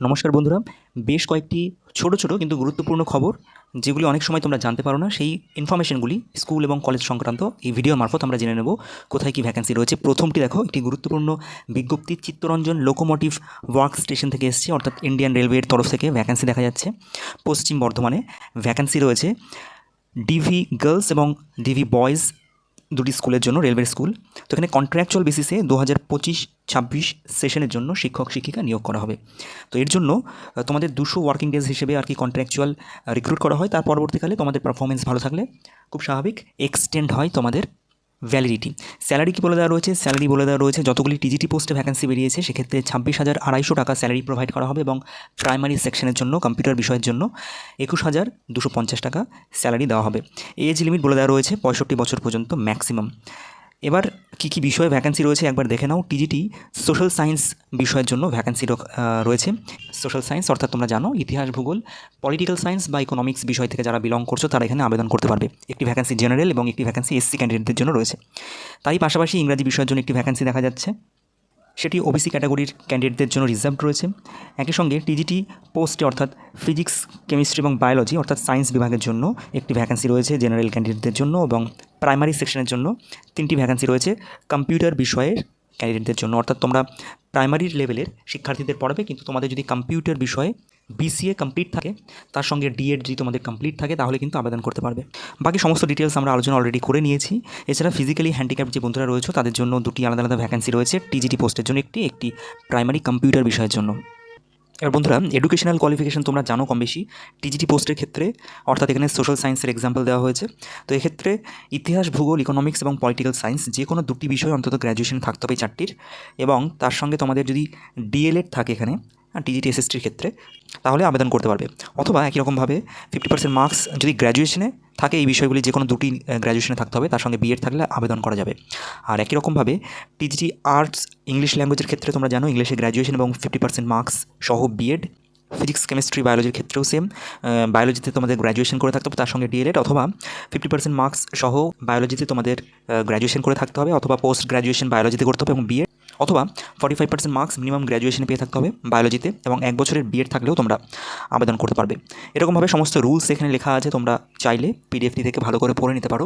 নমস্কার বন্ধুরা, বেশ কয়েকটি ছোট ছোট কিন্তু গুরুত্বপূর্ণ খবর, যেগুলি অনেক সময় তোমরা জানতে পারো না, সেই ইনফরমেশনগুলি স্কুল এবং কলেজ সংক্রান্ত এই ভিডিও মারফত আমরা জেনে নেব, কোথায় কী ভ্যাকেন্সি রয়েছে। প্রথমটি দেখো, একটি গুরুত্বপূর্ণ বিজ্ঞপ্তি, চিত্তরঞ্জন লোকোমোটিভ ওয়ার্ক স্টেশন থেকে এসছে, অর্থাৎ ইন্ডিয়ান রেলওয়ের তরফ থেকে ভ্যাকেন্সি দেখা যাচ্ছে। পশ্চিম বর্ধমানে ভ্যাকেন্সি রয়েছে ডিভি গার্লস এবং ডিভি বয়েজ দুটি স্কুলের জন্য, রেলওয়ে স্কুল। তো এখানে কন্ট্রাকচুয়াল বেসিসে দু হাজার পঁচিশ, ছাব্বিশ সেশনের জন্য শিক্ষক, শিক্ষিকা নিয়োগ করা হবে। তো এর জন্য তোমাদের দুশো ওয়ার্কিং ডেজ হিসেবে আর কি কন্ট্রাকচুয়াল রিক্রুট করা হয়। তার পরবর্তীকালে তোমাদের পারফরমেন্স ভালো থাকলে খুব স্বাভাবিক এক্সটেন্ড হয় তোমাদের ভ্যালিডিটি স্যালারি কি বলে দেওয়া রয়েছে? স্যালারি বলে দেওয়া রয়েছে, যতগুলি টিজিটি পোস্টে ভ্যাকেন্সি বেরিয়েছে, সেক্ষেত্রে ছাব্বিশ হাজার আড়াইশো টাকা স্যালারি প্রোভাইড করা হবে এবং প্রাইমারি সেকশনের জন্য কম্পিউটার বিষয়ের জন্য একুশ হাজার দুশো পঞ্চাশ টাকা স্যালারি দেওয়া হবে। এজ লিমিট বলে দেওয়া রয়েছে, পঁয়ষট্টি বছর পর্যন্ত ম্যাক্সিমাম এবার কি কি বিষয়ে ভ্যাকেন্সি রয়েছে একবার দেখে নাও। টিজিটি সোশ্যাল সায়েন্স বিষয়ের জন্য ভ্যাকেন্সি রয়েছে। সোশ্যাল সায়েন্স অর্থাৎ তোমরা জানো, ইতিহাস ভূগোল পলিটিক্যাল সায়েন্স বা ইকোনমিক্স বিষয় থেকে যারা বিলং করছ, তারা এখানে আবেদন করতে পারবে। একটি ভ্যাকেন্সি জেনারেল এবং একটি ভ্যাকেন্সি এসসি ক্যান্ডিডেটদের জন্য রয়েছে। তাই পাশাপাশি ইংরাজি বিষয়ের জন্য একটি ভ্যাকেন্সি দেখা যাচ্ছে। সেটি ওবিসি ক্যাটাগরির ক্যান্ডিডেটদের জন্য রিজার্ভ রয়েছে। একই সঙ্গে টিজিটি পোস্টে অর্থাৎ ফিজিক্স কেমিস্ট্রি এবং বায়োলজি অর্থাৎ সায়েন্স বিভাগের জন্য একটি ভ্যাকেন্সি রয়েছে জেনারেল ক্যান্ডিডেটদের জন্য এবং প্রাইমারি সেকশনের জন্য তিনটি ভ্যাকেন্সি রয়েছে কম্পিউটার বিষয়ের ক্যান্ডিডেটদের জন্য। অর্থাৎ তোমরা প্রাইমারি লেভেলের শিক্ষার্থীদের পড়াবে, কিন্তু তোমাদের যদি কম্পিউটার বিষয়ে বিসিএ কমপ্লিট থাকে, তার সঙ্গে ডিএড যদি তোমাদের কমপ্লিট থাকে, তাহলে কিন্তু আবেদন করতে পারবে। বাকি সমস্ত ডিটেলস আমরা আলোচনা অলরেডি করে নিয়েছি। এছাড়া ফিজিক্যালি হ্যান্ডিক্যাপ যে বন্ধুরা রয়েছে, তাদের জন্য দুটি আলাদা আলাদা ভ্যাকেন্সি রয়েছে টিজিটি পোস্টের জন্য একটি একটি প্রাইমারি কম্পিউটার বিষয়ের জন্য। এবার বন্ধুরা এডুকেশনাল কোয়ালিফিকেশন তোমরা জানো কম বেশি। টিজিটি পোস্টের ক্ষেত্রে, অর্থাৎ এখানে সোশ্যাল সায়েন্সের এক্সাম্পল দেওয়া হয়েছে। তো এক্ষেত্রে ইতিহাস, ভূগোল ইকোনমিক্স এবং পলিটিক্যাল সায়েন্স যে কোনো দুটি বিষয় অন্তত গ্র্যাজুয়েশন থাকতে হবে চারটির। এবং তার সঙ্গে তোমাদের যদি ডিএলএড থাকে এখানে টিজিটি এসএসটির ক্ষেত্রে, তাহলে আবেদন করতে পারবে। অথবা একই রকমভাবে ফিফটি পার্সেন্ট মার্কস যদি গ্র্যাজুয়েশনে থাকে, এই বিষয়গুলি যে কোনো দুটি গ্র্যাজুয়েশনে থাকতে হবে, তার সঙ্গে বিএড থাকলে আবেদন করা যাবে। আর একই রকমভাবে টিজিটি আর্টস ইংলিশ ল্যাঙ্গুয়েজের ক্ষেত্রে তোমরা জানো ইংলিশে গ্র্যাজুয়েশন এবং ফিফটি পার্সেন্ট মার্কস সহ বিএড ফিজিক্স কেমিস্ট্রি বায়োলজির ক্ষেত্রেও সেম বায়োলজিতে তোমাদের গ্র্যাজুয়েশন করে থাকতে হবে, তার সঙ্গে ডিএলএড অথবা ফিফটি পার্সেন্ট মার্কস সহ বায়োলজিতে তোমাদের গ্র্যাজুয়েশন করে থাকতে হবে, অথবা পোস্ট গ্র্যাজুয়েশন বায়োলজিতে করতে হবে এবং বিএড অথবা forty five percent marks minimum গ্র্যাজুয়েশনে পেয়ে থাকতে হবে বায়োলজিতে এবং এক বছরের বিএড থাকলেও তোমরা আবেদন করতে পারবে। এরকমভাবে সমস্ত রুলস এখানে লেখা আছে, তোমরা চাইলে পিডিএফটি থেকে ভালো করে পড়ে নিতে পারো।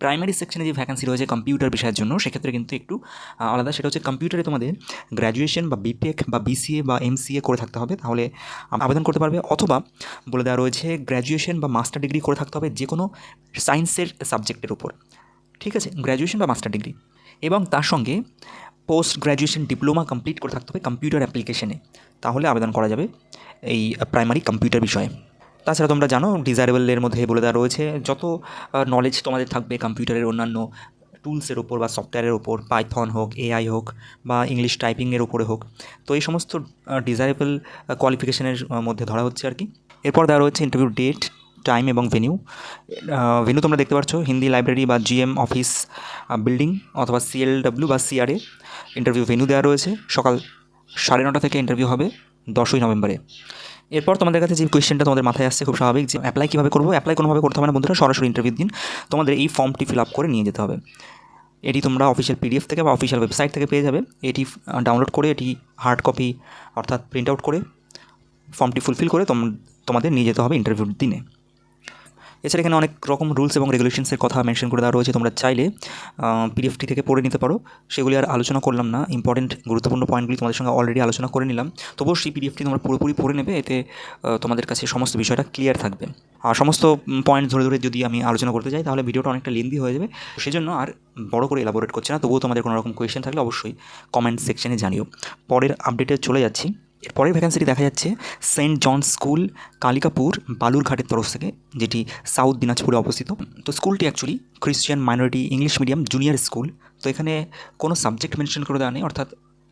প্রাইমারি সেকশনে যে ভ্যাকেন্সি রয়েছে কম্পিউটার বিষয়ের জন্য, সেক্ষেত্রে কিন্তু একটু আলাদা, সেটা হচ্ছে কম্পিউটারে তোমাদের গ্র্যাজুয়েশন বা বিটেক বা বিসিএ বা এমসিএ করে থাকতে হবে। তাহলে আবেদন করতে পারবে অথবা বলে দেওয়া রয়েছে গ্র্যাজুয়েশন বা মাস্টার ডিগ্রি করে থাকতে হবে যে কোনো সায়েন্সের সাবজেক্টের উপর। ঠিক আছে? গ্র্যাজুয়েশন বা মাস্টার ডিগ্রি এবং তার সঙ্গে পোস্ট গ্র্যাজুয়েশন ডিপ্লোমা কমপ্লিট করে থাকতে হবে কম্পিউটার অ্যাপ্লিকেশনে তাহলে আবেদন করা যাবে এই প্রাইমারি কম্পিউটার বিষয়ে। তাছাড়া তোমরা জানো ডিজায়ারেবলের মধ্যে বলে দেওয়া রয়েছে, যত নলেজ তোমাদের থাকবে কম্পিউটারের অন্যান্য টুলসের ওপর বা সফটওয়্যারের ওপর পাইথন হোক এআই হোক, বা ইংলিশ টাইপিংয়ের ওপরে হোক। তো এই সমস্ত ডিজায়ারেবল কোয়ালিফিকেশনের মধ্যে ধরা হচ্ছে আর কি। এরপর দেওয়া রয়েছে ইন্টারভিউ ডেট টাইম এবং ভেনিউ ভেনু তোমরা দেখতে পাচ্ছ হিন্দি লাইব্রেরি বা জিএম অফিস বিল্ডিং অথবা সিএলডব্লিউ বা সিআরএ ইন্টারভিউ ভেনু দেওয়া রয়েছে। সকাল সাড়ে নটা থেকে ইন্টারভিউ হবে দশই নভেম্বরে। এরপর তোমাদের কাছে যে কোয়েশ্চেনটা তোমাদের মাথায় আসছে খুব স্বাভাবিক যে অ্যাপ্লাই কীভাবে করব অ্যাপ্লাই কোনোভাবে করতে হবে না বন্ধুরা, সরাসরি ইন্টারভিউ দিন। তোমাদের এই ফর্মটি ফিল আপ করে নিয়ে যেতে হবে। এটি তোমরা অফিসিয়াল পিডিএফ থেকে বা অফিসিয়াল ওয়েবসাইট থেকে পেয়ে যাবে। এটি ডাউনলোড করে এটি হার্ড কপি অর্থাৎ প্রিন্ট আউট করে ফর্মটি ফুলফিল করে তোম- তোমাদের নিয়ে যেতে হবে ইন্টারভিউর দিনে। এছাড়া এখানে অনেক রকম রুলস এবং রেগুলেশনসের কথা মেনশন করে দেওয়া রয়েছে। তোমরা চাইলে পিডিএফটি থেকে পড়ে নিতে পারো। সেগুলি আর আলোচনা করলাম না। ইম্পর্টেন্ট গুরুত্বপূর্ণ পয়েন্টগুলি তোমাদের সঙ্গে অলরেডি আলোচনা করে নিলাম। তবুও সেই পিডিএফটি তোমরা পুরোপুরি পড়ে নেবে। এতে তোমাদের কাছে সমস্ত বিষয়টা ক্লিয়ার থাকবে। আর সমস্ত পয়েন্ট ধরে ধরে যদি আমি আলোচনা করতে যাই, তাহলে ভিডিওটা অনেকটা লেন্দি হয়ে যাবে। সেজন্য আর বড় করে এলাবোরেট করছে না। তবুও তোমাদের কোনো রকম কোয়েশ্চেন থাকলে অবশ্যই কমেন্ট সেকশনে জানিও। পরের আপডেটে চলে যাচ্ছি। এর পরের ভ্যাকেন্সিটি দেখা যাচ্ছে সেন্ট জন স্কুল কালিকাপুর, বালুরঘাটের তরফ থেকে, যেটি সাউথ দিনাজপুরে অবস্থিত। তো স্কুলটি actually Christian minority English medium junior school তো এখানে কোনো সাবজেক্ট মেনশন করে দেওয়া নেই, অর্থাৎ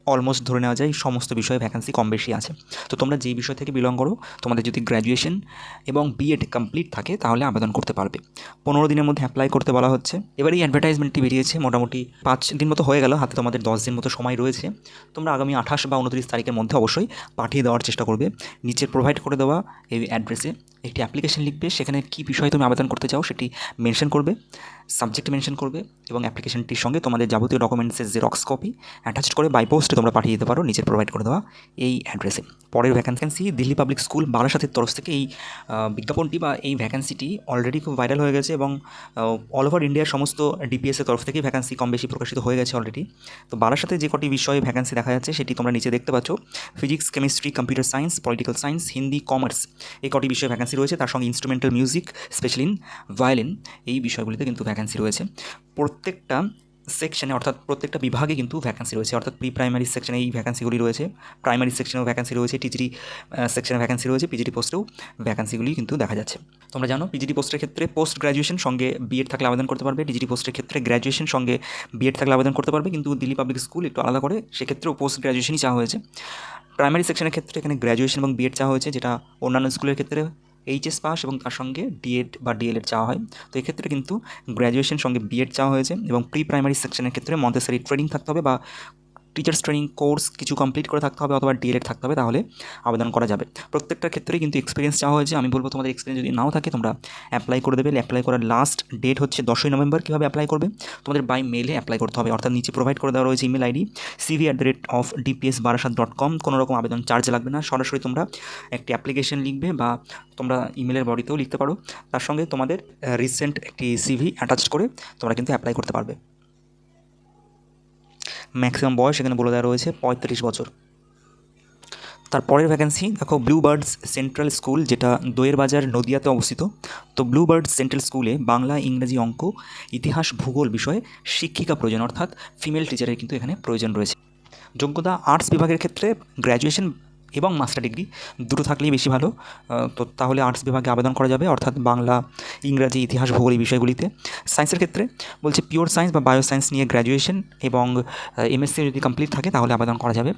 অলমোস্ট ধরে নেওয়া যায় সমস্ত বিষয়ে ভ্যাকেন্সি কম বেশি আছে। তো তোমরা যেই বিষয় থেকে বিলং করো, তোমাদের যদি গ্র্যাজুয়েশন এবং বিএড কমপ্লিট থাকে, তাহলে আবেদন করতে পারবে। পনেরো দিনের মধ্যে অ্যাপ্লাই করতে বলা হচ্ছে। এবার এই অ্যাডভার্টাইজমেন্টটি বেরিয়েছে, মোটামুটি পাঁচ দিন মতো হয়ে গেল, হাতে তোমাদের দশ দিন মতো সময় রয়েছে। তোমরা আগামী আঠাশ বা উনত্রিশ তারিখের মধ্যে অবশ্যই পাঠিয়ে দেওয়ার চেষ্টা করবে। নিচের প্রোভাইড করে দেওয়া এই অ্যাড্রেসে একটি অ্যাপ্লিকেশন লিখবে, সেখানে কী বিষয়ে তুমি আবেদন করতে চাও সেটি মেনশন করবে সাবজেক্ট মেনশন করবে এবং অ্যাপ্লিকেশনটির সঙ্গে তোমাদের যাবতীয় ডকুমেন্টসের জেরক্স কপি অ্যাটাচড করে বাই পোস্টে তোমরা পাঠিয়ে দিতে পারো নিচে প্রোভাইড করে দেওয়া এই অ্যাড্রেসে পরের ভ্যাকান্সি দিল্লি পাবলিক স্কুল বারাসাতের তরফ থেকে এই বিজ্ঞাপনটি বা এই ভ্যাকান্সিটি অলরেডি খুব ভাইরাল হয়ে গেছে এবং অল ওভার ইন্ডিয়ার সমস্ত ডিপিএসের তরফ থেকেই ভ্যাকান্সি কম বেশি প্রকাশিত হয়ে গেছে অলরেডি তো বারাসাতে যে কটি বিষয়ে ভ্যাকান্সি দেখা যাচ্ছে সেটি তোমরা নিচে দেখতে পাচ্ছ। Physics chemistry computer science political science Hindi commerce এই কটি বিষয়ে ভ্যাকান্সি রয়েছে, তার সঙ্গে ইনস্ট্রুমেন্টাল মিউজিক স্পেশালিন ভায়োলিন এই বিষয়গুলিতে কিন্তু ভ্যাকান্সি রয়েছে। প্রত্যেকটা সেকশনে অর্থাৎ প্রত্যেকটা বিভাগে কিন্তু ভ্যাকান্সি রয়েছে। অর্থাৎ প্রি প্রাইমারি সেকশনে এই ভ্যাকান্সিগুলি রয়েছে। প্রাইমারি সেকশনেও ভ্যাকান্সি রয়েছে টিজিটি সেকশনে ভ্যাকান্সি রয়েছে পিজিডি পোস্টেও ভ্যাকান্সিগুলি কিন্তু দেখা যাচ্ছে। তোমরা জানো পিজিডি পোস্টের ক্ষেত্রে পোস্ট গ্র্যাজুয়েশন সঙ্গে বিএড থাকলে আবেদন করতে পারবে। ডিজিটি পোস্টের ক্ষেত্রে গ্র্যাজুয়েশন সঙ্গে বিএড থাকলে আবেদন করতে পারবে। কিন্তু দিল্লি পাবলিক স্কুল একটু আলাদা করে, সেক্ষেত্রেও পোস্ট গ্র্যাজুয়েশনই চাওয়া হয়েছে। প্রাইমারি সেকশনের ক্ষেত্রে এখানে গ্র্যাজুয়েশন এবং বিএড চাওয়া হয়েছে, যেটা অন্যান্য স্কুলের ক্ষেত্রে এইচএস পাস এবং তার সঙ্গে ডিএড বা ডিএলএড চাওয়া হয়। তো এক্ষেত্রে কিন্তু গ্র্যাজুয়েশন সঙ্গে বিএড চাওয়া হয়েছে এবং প্রি প্রাইমারি সেকশনের ক্ষেত্রে মন্তেসারি ট্রেনিং থাকতে হবে বা টিচার্স ট্রেনিং কোর্স কিছু কমপ্লিট করে থাকতে হবে অথবা ডিএলএড থাকতে হবে, তাহলে আবেদন করা যাবে। প্রত্যেকটা ক্ষেত্রেই কিন্তু এক্সপিরিয়েন্স চাওয়া হয়েছে। আমি বলব তোমাদের এক্সপিরিয়েন্স যদি নাও থাকে, তোমরা অ্যাপ্লাই করে দেবে। অ্যাপ্লাই করার লাস্ট ডেট হচ্ছে দশই নভেম্বর কীভাবে অ্যাপ্লাই করবে? তোমাদের বাই মেলে অ্যাপ্লাই করতে হবে। অর্থাৎ নিচে প্রোভাইড করে দেওয়া রয়েছে email ID CV at the rate of DPS Barasat dot com কোনো রকম আবেদন চার্জ লাগবে না। সরাসরি তোমরা একটি অ্যাপ্লিকেশন লিখবে বা তোমরা ইমেলের বডিতেও লিখতে পারো। তার সঙ্গে তোমাদের রিসেন্ট একটি সিভি অ্যাটাচ করে তোমরা কিন্তু অ্যাপ্লাই করতে পারবে। ম্যাক্সিমাম বয়স এখানে বলে দেওয়া রয়েছে পঁয়ত্রিশ বছর। তারপরের ভ্যাকেন্সি দেখো ব্লু বার্ডস সেন্ট্রাল স্কুল যেটা দইয়ের বাজার নদিয়াতে অবস্থিত। তো ব্লু বার্ডস সেন্ট্রাল স্কুলে বাংলা, ইংরেজি অঙ্ক, ইতিহাস, ভূগোল বিষয়ে শিক্ষিকা প্রয়োজন, অর্থাৎ ফিমেল টিচারের কিন্তু এখানে প্রয়োজন রয়েছে। যোগ্যতা আর্টস বিভাগের ক্ষেত্রে গ্র্যাজুয়েশন এবং মাস্টার ডিগ্রি দুটো থাকলেই বেশি ভালো। তো তাহলে আর্টস বিভাগে আবেদন করা যাবে, অর্থাৎ বাংলা, ইংরাজি, ইতিহাস, ভূগোল এই বিষয়গুলিতে। সায়েন্সের ক্ষেত্রে বলছে পিওর সায়েন্স বা বায়ো সায়েন্স নিয়ে গ্র্যাজুয়েশন এবং এমএসসি যদি কমপ্লিট থাকে, তাহলে আবেদন করা যাবে।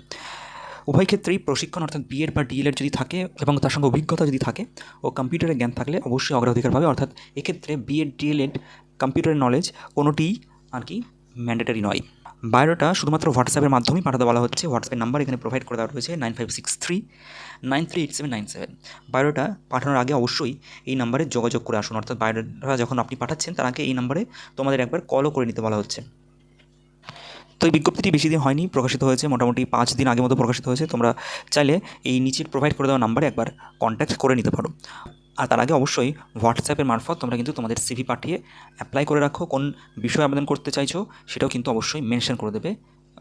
উভয় ক্ষেত্রেই প্রশিক্ষণ, অর্থাৎ বিএড বা ডিএলএড যদি থাকে এবং তার সঙ্গে অভিজ্ঞতা যদি থাকে, ও কম্পিউটারের জ্ঞান থাকলে অবশ্যই অগ্রাধিকার পাবে। অর্থাৎ এক্ষেত্রে বিএড ডিএলএড কম্পিউটারের নলেজ কোনোটিই আর কি ম্যান্ডেটারি নয়। বায়োডাটা শুধুমাত্র হোয়াটসঅ্যাপের মাধ্যমেই পাঠাতে বলা হচ্ছে। হোয়াটসঅ্যাপের নাম্বার এখানে প্রোভাইড করে দেওয়া রয়েছে nine five six three nine three eight seven nine seven biodata পাঠানোর আগে অবশ্যই এই নাম্বারে যোগাযোগ করে আসুন। অর্থাৎ বায়োডাটা যখন আপনি পাঠাচ্ছেন, তার আগে এই নাম্বারে তোমাদের একবার কলও করে নিতে বলা হচ্ছে। তো এই বিজ্ঞপ্তিটি বেশি দিন হয়নি, প্রকাশিত হয়েছে মোটামুটি পাঁচ দিন আগে মতো প্রকাশিত হয়েছে। তোমরা চাইলে এই নিচের প্রোভাইড করে দেওয়া নাম্বারে একবার কন্ট্যাক্ট করে নিতে পারো। আর তার আগে অবশ্যই হোয়াটসঅ্যাপের মারফত তোমরা কিন্তু তোমাদের সিভি পাঠিয়ে অ্যাপ্লাই করে রাখো, কোন বিষয়ে আবেদন করতে চাইছো সেটাও কিন্তু অবশ্যই মেনশন করে দেবে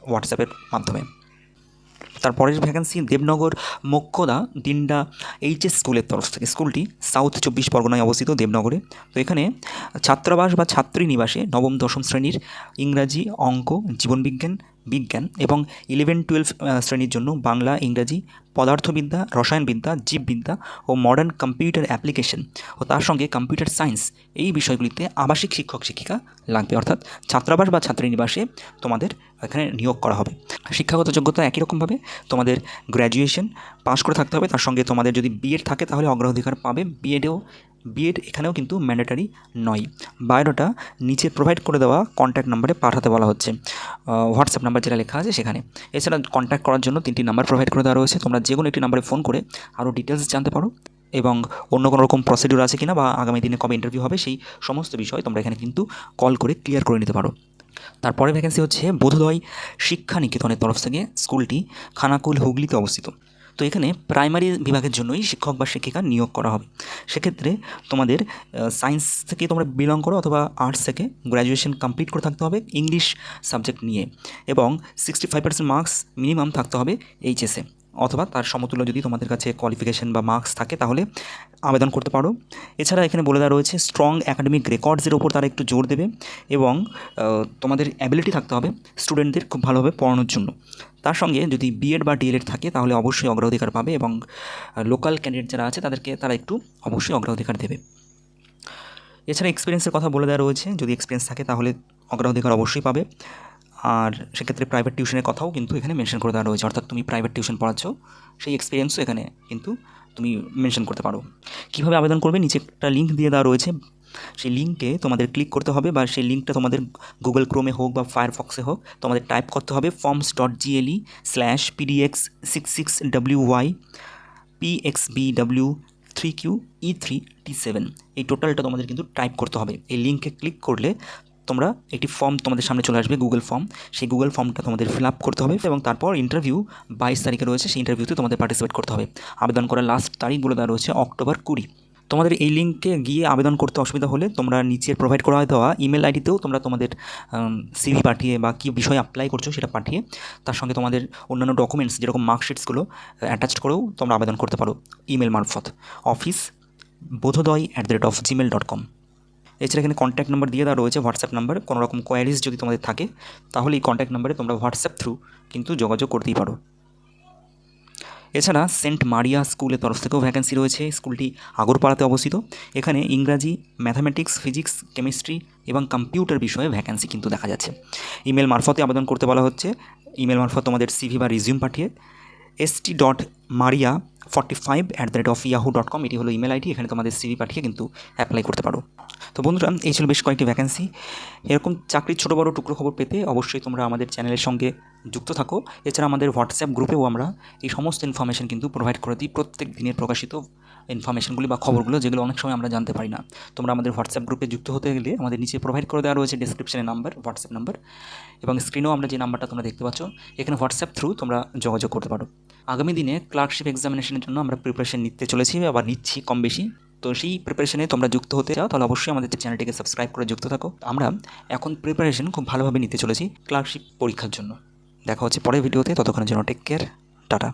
হোয়াটসঅ্যাপের মাধ্যমে। তারপরের ভ্যাকেন্সি দেবনগর মোক্ষদা দিন্ডা এইচএস স্কুলের তরফ থেকে। স্কুলটি সাউথ চব্বিশ পরগনায় অবস্থিত দেবনগরে। তো এখানে ছাত্রাবাস বা ছাত্রী নিবাসে নবম, দশম শ্রেণির ইংরাজি, অঙ্ক, জীবনবিজ্ঞান বিজ্ঞান এবং ইলেভেন টুয়েলভ শ্রেণির জন্য বাংলা, ইংরাজি, পদার্থবিদ্যা, রসায়নবিদ্যা, জীববিদ্যা ও মডার্ন কম্পিউটার অ্যাপ্লিকেশন ও তার সঙ্গে কম্পিউটার সায়েন্স এই বিষয়গুলিতে আবাসিক শিক্ষক শিক্ষিকা লাগবে। অর্থাৎ ছাত্রাবাস বা ছাত্রীনিবাসে তোমাদের এখানে নিয়োগ করা হবে। শিক্ষাগত যোগ্যতা একই রকমভাবে তোমাদের গ্র্যাজুয়েশন পাশ করে থাকতে হবে। তার সঙ্গে তোমাদের যদি বিএড থাকে তাহলে অগ্রাধিকার পাবে। বিএডেও বিএড এখানেও কিন্তু ম্যান্ডেটারি নয়। বায়োডাটা নিচে প্রোভাইড করে দেওয়া কন্ট্যাক্ট নাম্বারে পাঠাতে বলা হচ্ছে। হোয়াটসঅ্যাপ নাম্বার যেটা লেখা আছে সেখানে। এছাড়া কন্ট্যাক্ট করার জন্য তিনটি নাম্বার প্রোভাইড করে দেওয়া রয়েছে। তোমরা যে কোনো একটি নাম্বারে ফোন করে আরও ডিটেলস জানতে পারো এবং অন্য কোনো রকম প্রসিডিউর আছে কিনা বা আগামী দিনে কবে ইন্টারভিউ হবে সেই সমস্ত বিষয় তোমরা এখানে কিন্তু কল করে ক্লিয়ার করে নিতে পারো। তারপরে ভ্যাকেন্সি হচ্ছে বোধোদয় শিক্ষা নিকেতনের তরফ থেকে স্কুলটি খানাকুল হুগলিতে অবস্থিত। তো এখানে প্রাইমারি বিভাগের জন্যই শিক্ষক বা শিক্ষিকা নিয়োগ করা হবে। সেক্ষেত্রে তোমাদের সায়েন্স থেকে তোমরা বিলং করো অথবা আর্টস থেকে গ্র্যাজুয়েশন কমপ্লিট করে থাকতে হবে ইংলিশ সাবজেক্ট নিয়ে এবং sixty five percent marks minimum থাকতে হবে এইচএসে অথবা তার সমতুল্য যদি তোমাদের কাছে কোয়ালিফিকেশন বা মার্কস থাকে, তাহলে আবেদন করতে পারো। এছাড়া এখানে বলে দেওয়া রয়েছে স্ট্রং অ্যাকাডেমিক রেকর্ডসের ওপর তারা একটু জোর দেবে এবং তোমাদের অ্যাবিলিটি থাকতে হবে স্টুডেন্টদের খুব ভালোভাবে পড়ানোর জন্য। তার সঙ্গে যদি বিএড বা ডিএলএড থাকে, তাহলে অবশ্যই অগ্রাধিকার পাবে এবং লোকাল ক্যান্ডিডেট যারা আছে তাদেরকে তারা একটু অবশ্যই অগ্রাধিকার দেবে। এছাড়া এক্সপিরিয়েন্সের কথা বলে দেওয়া রয়েছে, যদি এক্সপিরিয়েন্স থাকে তাহলে অগ্রাধিকার অবশ্যই পাবে। আর সেক্ষেত্রে প্রাইভেট টিউশনের কথাও কিন্তু এখানে মেনশন করে দেওয়া রয়েছে। অর্থাৎ তুমি প্রাইভেট টিউশন পড়াচ্ছ, সেই এক্সপিরিয়েন্সও এখানে কিন্তু তুমি মেনশন করতে পারো। কীভাবে আবেদন করবে? নিচে একটা লিঙ্ক দিয়ে দেওয়া রয়েছে। সেই লিঙ্কে তোমাদের ক্লিক করতে হবে বা সেই লিঙ্কটা তোমাদের গুগল ক্রোমে হোক বা ফায়ারফক্সে হোক, তোমাদের টাইপ করতে হবে forms dot GLE slash PDX six six W Y PXB W three Q E three T seven এই টোটালটা তোমাদের কিন্তু টাইপ করতে হবে। এই লিঙ্কে ক্লিক করলে তোমরা একটি ফর্ম তোমাদের সামনে চলে আসবে গুগল ফর্ম সেই গুগল ফর্মটা তোমাদের ফিল আপ করতে হবে এবং তারপর ইন্টারভিউ বাইশ তারিখে রয়েছে, সেই ইন্টারভিউতে তোমাদের পার্টিসিপেট করতে হবে। আবেদন করার লাস্ট তারিখগুলো দেওয়া রয়েছে, অক্টোবর কুড়ি। তোমাদের এই লিঙ্কে গিয়ে আবেদন করতে অসুবিধা হলে তোমরা নিচে প্রোভাইড করা দেওয়া ইমেল আইডিতেও তোমরা তোমাদের সিভি পাঠিয়ে বা কী বিষয়ে অ্যাপ্লাই করছ সেটা পাঠিয়ে তার সঙ্গে তোমাদের অন্যান্য ডকুমেন্টস যেরকম মার্কশিটসগুলো অ্যাটাচড করেও তোমরা আবেদন করতে পারো ইমেল মারফত। Office Bodhoday at the rate of Gmail dot com এছাড়া এখানে কন্ট্যাক্ট নাম্বার দিয়ে দেওয়া রয়েছে হোয়াটসঅ্যাপ নাম্বার কোনো রকম কোয়ারিজ যদি তোমাদের থাকে, তাহলে এই কন্ট্যাক্ট নাম্বারে তোমরা হোয়াটসঅ্যাপ থ্রু কিন্তু যোগাযোগ করতেই পারো। এছাড়া সেন্ট মারিয়া স্কুলের তরফ থেকেও ভ্যাকেন্সি রয়েছে, স্কুলটি আগরপাড়াতে অবস্থিত। এখানে ইংরাজি ম্যাথামেটিক্স ফিজিক্স কেমিস্ট্রি এবং কম্পিউটার বিষয়ে ভ্যাকেন্সি কিন্তু দেখা যাচ্ছে। ইমেল মারফতে আবেদন করতে বলা হচ্ছে। ইমেল মারফত তোমাদের সিভি বা রিজিউম পাঠিয়ে ST dot Maria forty five at the rate of Yahoo dot com এটি হলো ইমেল আইডি এখানে তোমাদের সিভি পাঠিয়ে কিন্তু অ্যাপ্লাই করতে পারো। তো বন্ধুরা, এই ছিল বেশ কয়েকটি ভ্যাকেন্সি এরকম চাকরির ছোটো বড়ো টুকরো খবর পেতে অবশ্যই তোমরা আমাদের চ্যানেলের সঙ্গে যুক্ত থাকো। এছাড়া আমাদের হোয়াটসঅ্যাপ গ্রুপেও আমরা এই সমস্ত ইনফরমেশন কিন্তু প্রোভাইড করে দিই প্রত্যেক দিনের প্রকাশিত ইনফরমেশনগুলি বা খবরগুলো, যেগুলো অনেক সময় আমরা জানতে পারি না। তোমরা আমাদের হোয়াটসঅ্যাপ গ্রুপে যুক্ত হতে গেলে আমাদের নিচে প্রোভাইড করে দেওয়া রয়েছে ডিসক্রিপশনে নাম্বার হোয়াটসঅ্যাপ নাম্বার এবং স্ক্রিনেও আমরা যে নাম্বারটা তোমরা দেখতে পাচ্ছ, এখানে হোয়াটসঅ্যাপ থ্রু তোমরা যোগাযোগ করতে পারো। আগামী দিনে ক্লার্কশিপ এক্সামিনেশনের জন্য আমরা প্রিপারেশন নিতে চলেছি আবার নিচ্ছি কম বেশি। তো সেই প্রিপারেশনে তোমরা যুক্ত হতে চাও, তাহলে অবশ্যই আমাদের চ্যানেলটিকে সাবস্ক্রাইব করে যুক্ত থাকো। আমরা এখন প্রিপারেশন খুব ভালোভাবে নিতে চলেছি ক্লার্কশিপ পরীক্ষার জন্য। দেখা হচ্ছে পরের ভিডিওতে ততক্ষণের জন্য টেক কেয়ার টাটা।